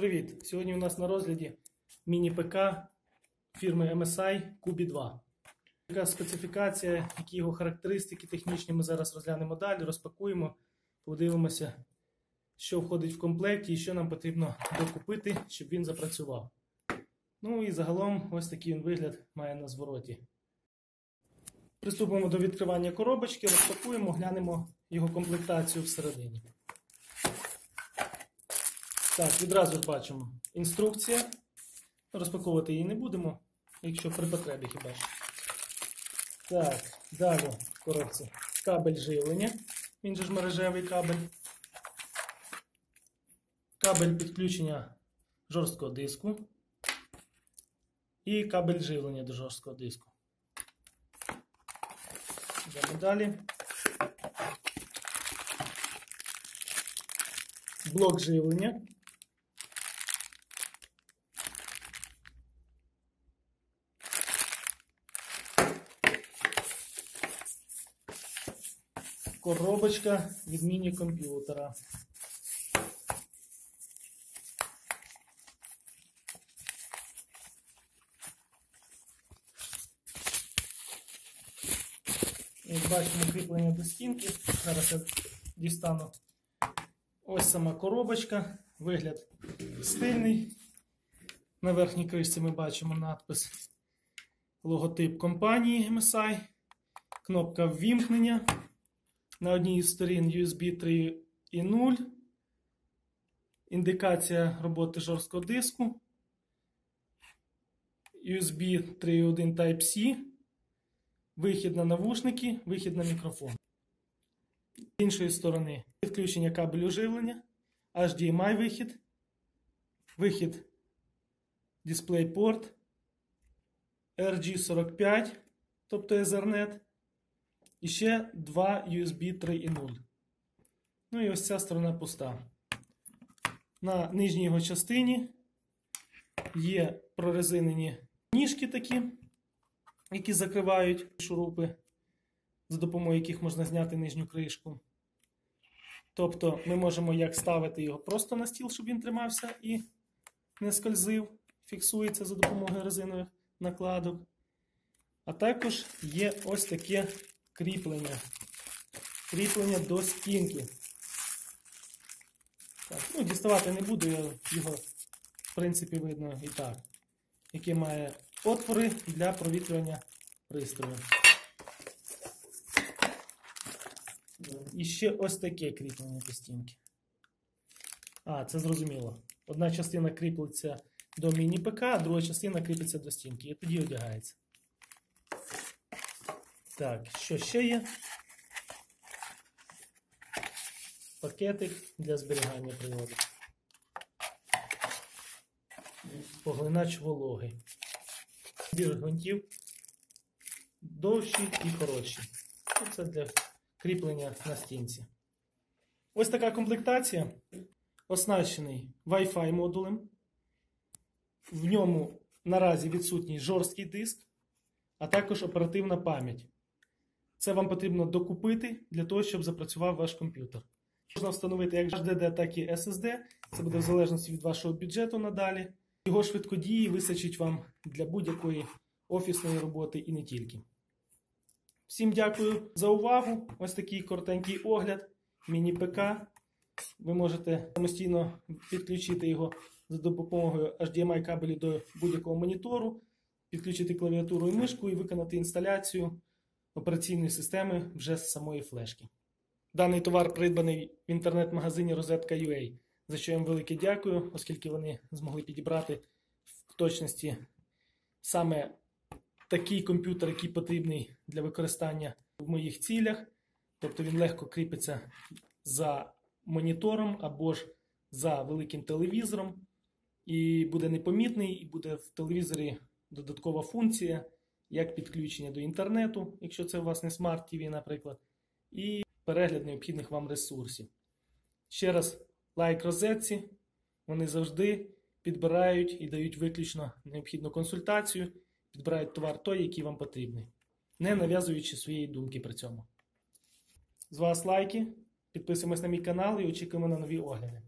Привіт! Сьогодні у нас на розгляді міні-ПК фірми MSI Kubi 2. Яка специфікація, які його характеристики технічні ми зараз розглянемо далі, розпакуємо, подивимося, що входить в комплекті і що нам потрібно докупити, щоб він запрацював. Ну і загалом ось такий він вигляд має на звороті. Приступимо до відкривання коробочки, розпакуємо, глянемо його комплектацію всередині. Так, відразу ж бачимо інструкція. Розпаковувати її не будемо, якщо при потребі хіба що. Так, далі в кабель живлення. Він же ж мережевий кабель. Кабель підключення жорсткого диску. І кабель живлення до жорсткого диску. Йдемо далі. Блок живлення. Коробочка від міні-комп'ютера. Як бачимо, кріплення до стінки. Зараз я дістану. Ось сама коробочка. Вигляд стильний. На верхній кришці ми бачимо надпис логотип компанії MSI, кнопка ввімкнення. На одній із сторін USB 3.0, індикація роботи жорсткого диску, USB 3.1 Type-C, вихід на навушники, вихід на мікрофон. З іншої сторони підключення кабелю живлення, HDMI вихід, вихід DisplayPort, RG45, тобто Ethernet. І ще два USB 3.0. Ну і ось ця сторона пуста. На нижній його частині є прорезинені ніжки такі, які закривають шурупи, за допомогою яких можна зняти нижню кришку. Тобто ми можемо як ставити його просто на стіл, щоб він тримався і не скользив, фіксується за допомогою резинових накладок. А також є ось таке кріплення. Кріплення до стінки. Так, ну, Діставати не буду, його, в принципі, видно і так. Яке має отвори для провітрювання пристрою. І ще ось таке кріплення до стінки. А, це зрозуміло. Одна частина кріпиться до міні-ПК, а друга частина кріпиться до стінки. І тоді одягається. Так, що ще є? Пакетик для зберігання приладу. Поглинач вологи. Бір гвинтів довші і коротші. Це для кріплення на стінці. Ось така комплектація. Оснащений Wi-Fi модулем. В ньому наразі відсутній жорсткий диск, а також оперативна пам'ять. Це вам потрібно докупити для того, щоб запрацював ваш комп'ютер. Можна встановити як HDD, так і SSD. Це буде в залежності від вашого бюджету надалі. Його швидкодії вистачить вам для будь-якої офісної роботи і не тільки. Всім дякую за увагу. Ось такий коротенький огляд. Міні-ПК. Ви можете самостійно підключити його за допомогою HDMI кабелю до будь-якого монітору, підключити клавіатуру і мишку і виконати інсталяцію операційної системи вже з самої флешки. Даний товар придбаний в інтернет-магазині Розетка.ua, за що їм велике дякую, оскільки вони змогли підібрати в точності саме такий комп'ютер, який потрібний для використання в моїх цілях. Тобто він легко кріпиться за монітором або ж за великим телевізором, і буде непомітний, і буде в телевізорі додаткова функція як підключення до інтернету, якщо це у вас не смарт TV, наприклад, і перегляд необхідних вам ресурсів. Ще раз, лайк розетці, вони завжди підбирають і дають виключно необхідну консультацію, підбирають товар той, який вам потрібний, не нав'язуючи своєї думки при цьому. З вас лайки, підписуємось на мій канал і очікуємо на нові огляди.